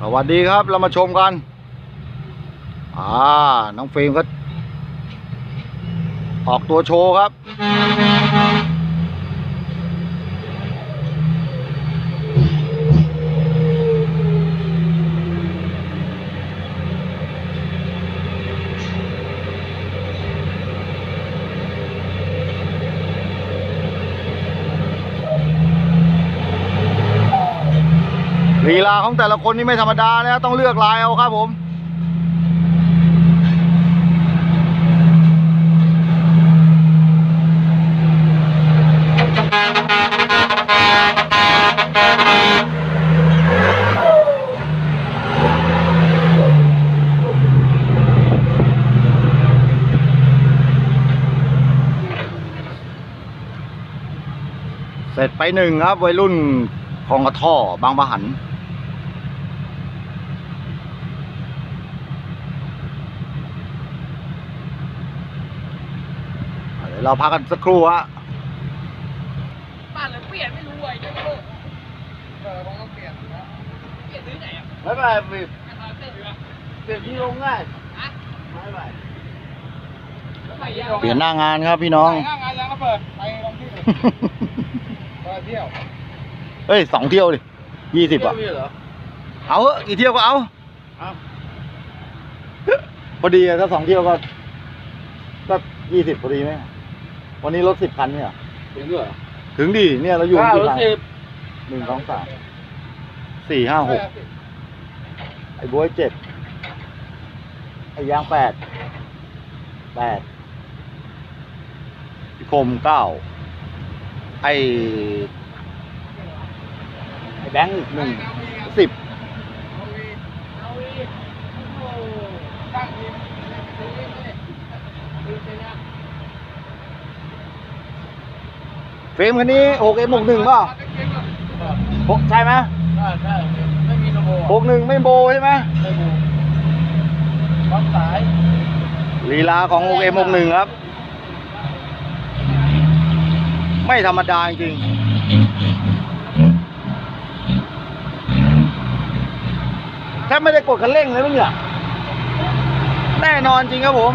สวัสดีครับเรามาชมกัน อ่า น้องฟิล์มก็ ออกตัวโชว์ครับ ลีลาของแต่ละคนนี่ไม่ธรรมดานะต้องเลือกลายเอาครับผมเสร็จไปหนึ่งครับวัยรุ่นคลองกระท่อบางปะหัน เดี๋ยวเราพักกันสักครู่ฮะบ้านเลยเปลี่ยนไม่รู้ไอ้เจ้าโลกเออมันต้องเปลี่ยนนะเปลี่ยนซื้อไหนอะไม่เป็นไรราคาเต็มอยู่อะเปลี่ยนที่ลงง่ายฮะไม่เป็นไรแล้วใหม่ยังเปลี่ยนหน้างานครับพี่น้อง หน้างานยังก็เปิดไปลองที่ดูเปิดเที่ยวเฮ้ยสองเที่ยวดิยี่สิบอะ เที่ยวเหรอเอาเถอะกี่เที่ยวก็เอา เอาพอดีอะถ้าสองเที่ยวก็ก็ยี่สิบพอดีไหม วันนี้รถสิบคันเนี่ย ถึงด้วยเหรอถึงดิเนี่ยเราอยู่เก้ากี่หรือคันสิบหนึ่งสองสามสี่ห้าหกไอ้บวยเจ็ดไอ้ยางแปดแปดพี่คมเก้าไอ้ไอ้แบงค์อีกหนึ่งสิบ เอาอีกโอ้ตั้งทีมดูนี่ดูนี่ดูสินะ เฟรมคันนี้หกเอ็มหกหนึ่งเปล่าหกใช่ไหมใช่ใช่ไม่มีโลโก้หกหนึ่งไม่โบใช่ไหมไม่บูปั๊มสายลีลาของหกเอ็มหกหนึ่งครับ ไม่ธรรมดาจริงแทบไม่ได้กดคันเร่งเลยมั้งเนี่ยแน่นอนจริงครับผม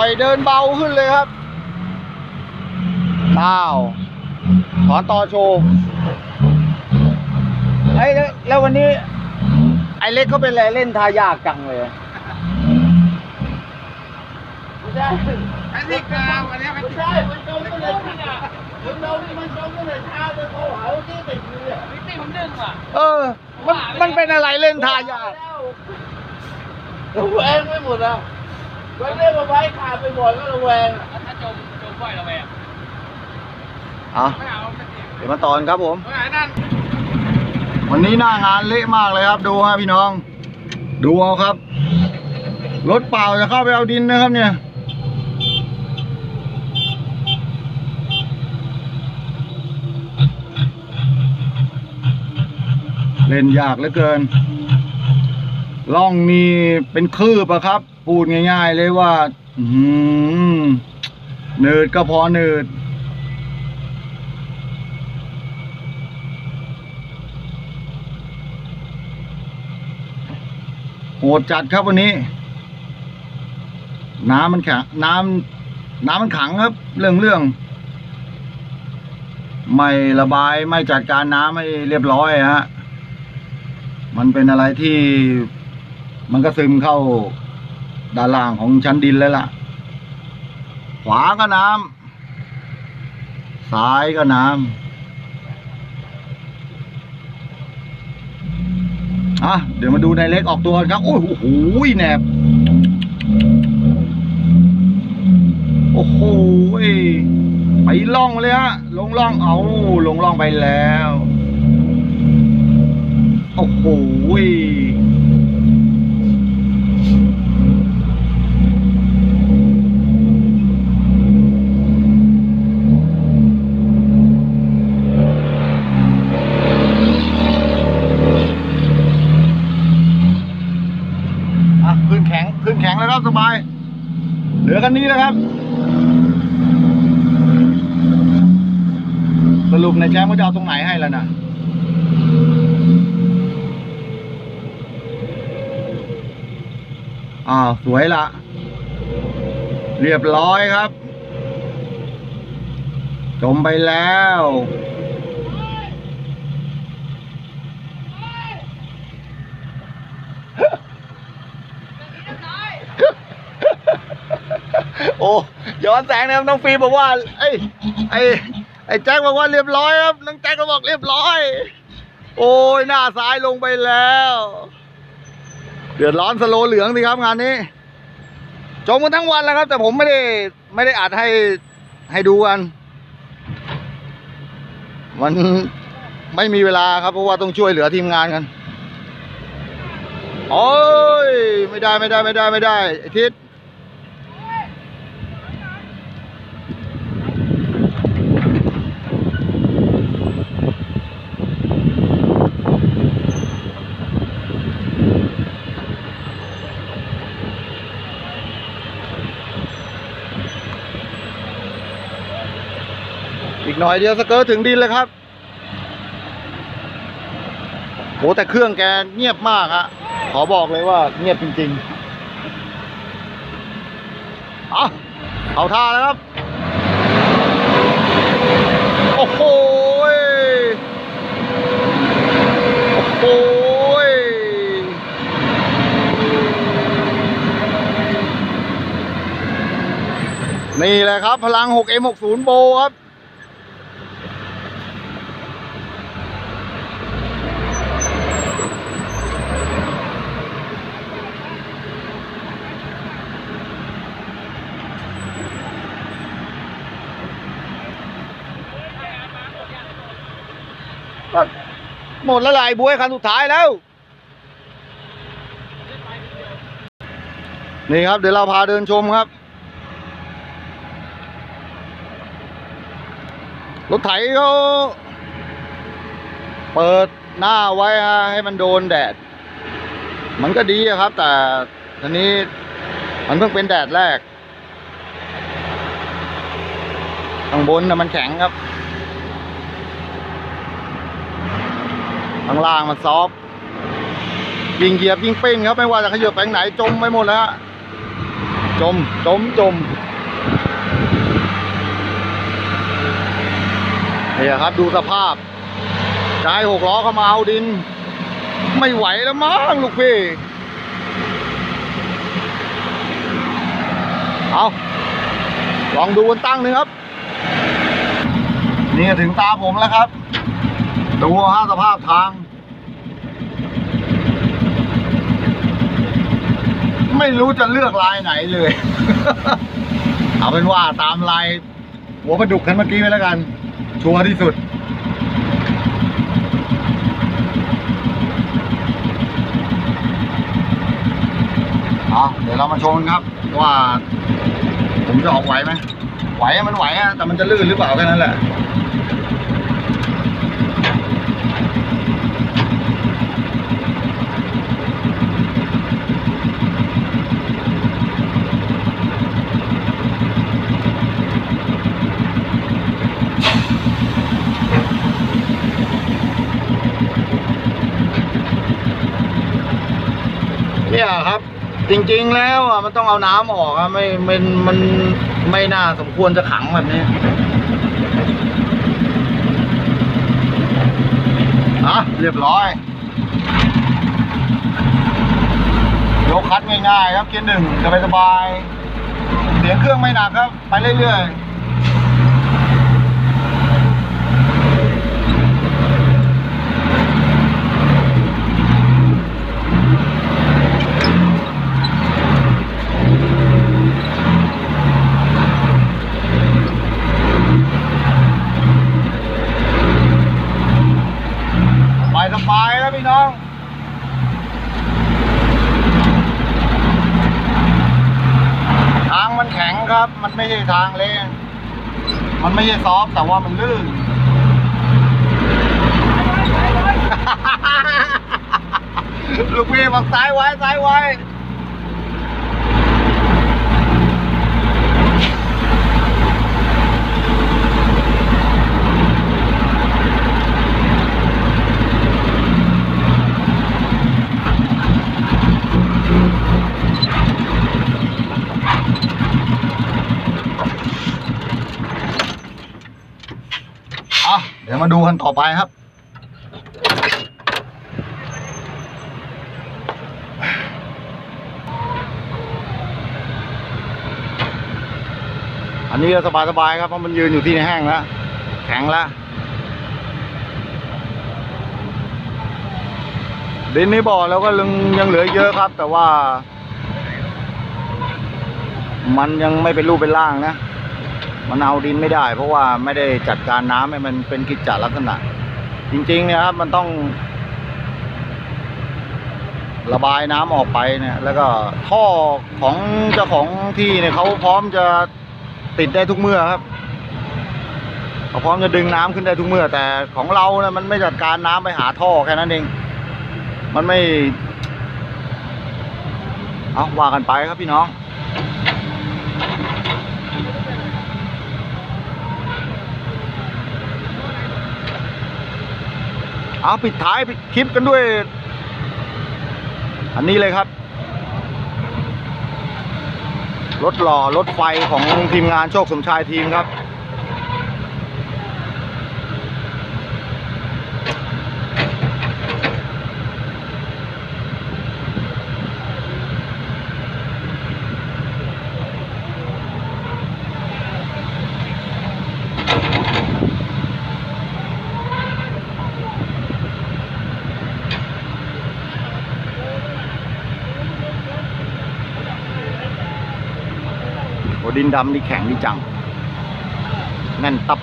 ล่อยเดินเบาขึ้นเลยครับอ้าวถอนต่อโชว์ไอ้ยแล้ววันนี้ ไอ้เล็กเขาเป็นอะไรเล่นทายากจังเลยไม่ใช่แพทริกนะวันนี้ไม่ใช่มันจมตั้งแต่ที่อะมันจมมันจมตั้งแต่เช้าจนเขาหาว่าที่ติดมืออะนี่ติดผมดึงอะเออ มันมันเป็นอะไรเล่นทายากระแวงไม่หมดอะวั นนี้มาไว้ขาดไปบ่อยก็ระแวงอะถ้าจมจมบ่อยระแวงอะไม่เอาไม่ติดเดี๋ยวมาตอนครับผมเมื่อไหร่นั่น วันนี้หน้างานเละมากเลยครับ ดูฮะพี่น้อง ดูเอาครับ รถเปล่าจะเข้าไปเอาดินนะครับเนี่ย เล่นยากเหลือเกิน ล่องนี่เป็นคืบอะครับ พูดง่าย ๆ เลยว่าหือเนิดก็พอเนิดโหดจัดครับวันนี้ น้ำมันแข็งน้ำน้ำมันขังครับ เรื่องเรื่องไม่ระบายไม่จัดการน้ำให้เรียบร้อยฮะ มันเป็นอะไรที่ มันก็ซึมเข้าด้านล่างของชั้นดินแล้วล่ะ ขวาก็น้ำซ้ายก็น้ำอะเดี๋ยวมาดูในเล็กออกตัวกันครับ โอ้โหแหนบโอ้โหไปล่องเลยฮะลงล่องเอาลงล่องไปแล้ว โอ้โหอะขึ้นแข็งขึ้นแข็งแล้วครั บสบาย เหลือกันนี้แล้วครับ สรุปในแจ้งว่าจะเอาตรงไหนให้แล้วนะอ้าวสวยละ เรียบร้อยครับ จมไปแล้ว โอ้ ย้อนแสงนะครับน้องฟีบอกว่าไอ้ไอ้ไอ้แจ็คบอกว่าเรียบร้อยครับน้องแจ็คก็บอกเรียบร้อย โอ้ยหน้าซ้ายลงไปแล้ว เดือดร้อนสโลเหลืองสิครับงานนี้จมกันทั้งวันแล้วครับ แต่ผมไม่ได้ไม่ได้อัดให้ให้ดูกัน มันไม่มีเวลาครับเพราะว่าต้องช่วยเหลือทีมงานกันโอ้ยไม่ได้ไม่ได้ไม่ได้ไม่ได้ไอทิศ หน่อยเดียวสเกิร์ตถึงดินเลยครับโหแต่เครื่องแกเงียบมากฮะขอบอกเลยว่าเงียบจริงๆเอาเอาท่าแล้วครับ โอ้โหโอ้โหนี่แหละครับ พลัง 6M60 โบครับ หมดแล้วลายบวยคันสุดท้ายแล้ว นี่ครับเดี๋ยวเราพาเดินชมครับ รถไถเขาเปิดหน้าไว้ฮะให้มันโดนแดด มันก็ดีครับ แต่ทีนี้มันเพิ่งเป็นแดดแรกข้างบนนะมันแข็งครับ ข้างล่างมันซอฟยิงเหยียบยิงปิ้งครับไม่ว่าจะขยับไปไหนจมไปหมดแล้วฮะจมจมจมเนี่ยครับดูสภาพใช้หกล้อเข้ามาเอาดิน ไม่ไหวแล้วมั้งลูกพี่เอาลองดูบนตั้งหนึ่งครับ นี่ถึงตาผมแล้วครับ ดูฮะสภาพทาง ไม่รู้จะเลือกลายไหนเลย เอาเป็นว่าตามลาย หัวปลาดุกคันเมื่อกี้ไปแล้วกัน ชัวร์ที่สุดเอาเดี๋ยวเรามาชมกันครับ ว่า ผมจะออกไหวไหมไหวมันไหวอะแต่มันจะลื่นหรือเปล่าแค่นั้นแหละ เนี่ยครับ จริงๆแล้วอะมันต้องเอาน้ำออกอะไม่มันมันไม่น่าสมควรจะขังแบบนี้อะเรียบร้อยยกคัดง่ายๆครับเกียร์หนึ่งสบายๆเสียงเครื่องไม่หนักครับ ไปเรื่อยๆ ไปสบายครับพี่น้อง ทางมันแข็ง ครับ มันไม่ใช่ทางเล่นมันไม่ใช่ซอฟต์แต่ว่ามันลื่น ลูกพี่บอกซ้ายไว้ซ้ายไว้ มาดูกันต่อไปครับ อันนี้ก็สบายๆครับเพราะมันยืนอยู่ที่แห้งแล้วแข็งแล้วดินในบ่อแล้วก็ยังเหลือเยอะครับ แต่ว่า มันยังไม่เป็นรูปเป็นร่างนะ มันเอาดินไม่ได้ เพราะว่าไม่ได้จัดการน้ำให้มันเป็นกิจจลักษณะ จริงๆเนี่ยครับมันต้อง ระบายน้ำออกไปเนี่ย แล้วก็ท่อของเจ้าของที่เนี่ยเขาพร้อมจะติดได้ทุกเมื่อครับเขาพร้อมจะดึงน้ำขึ้นได้ทุกเมื่อ แต่ของเราเนี่ยมันไม่จัดการน้ำไปหาท่อแค่นั้นเอง มันไม่ เอาว่ากันไปครับพี่น้อง เอาปิดท้ายคลิปกันด้วย อันนี้เลยครับ รถหล่อรถไฟของทีมงานโชคสมชายทีมครับ ดินดำนี่แข็งดีจัง แน่นตับ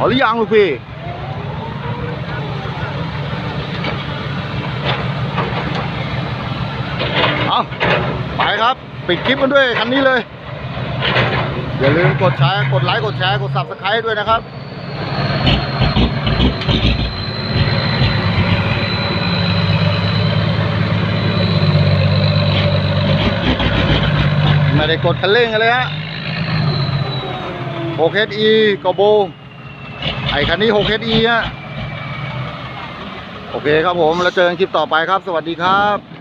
อหรือยังลูกพี่เอาไปครับ ปิดคลิปกันด้วยคันนี้เลย อย่าลืมกดแชร์ กดไลค์ กดแชร์ กด subscribe ด้วยนะครับ ไม่ได้กดคันเร่งเลยฮะ 6HE กโบ ไอคันนี้ 6HE ฮะ โอเคครับผม แล้วเจอกันคลิปต่อไปครับ สวัสดีครับ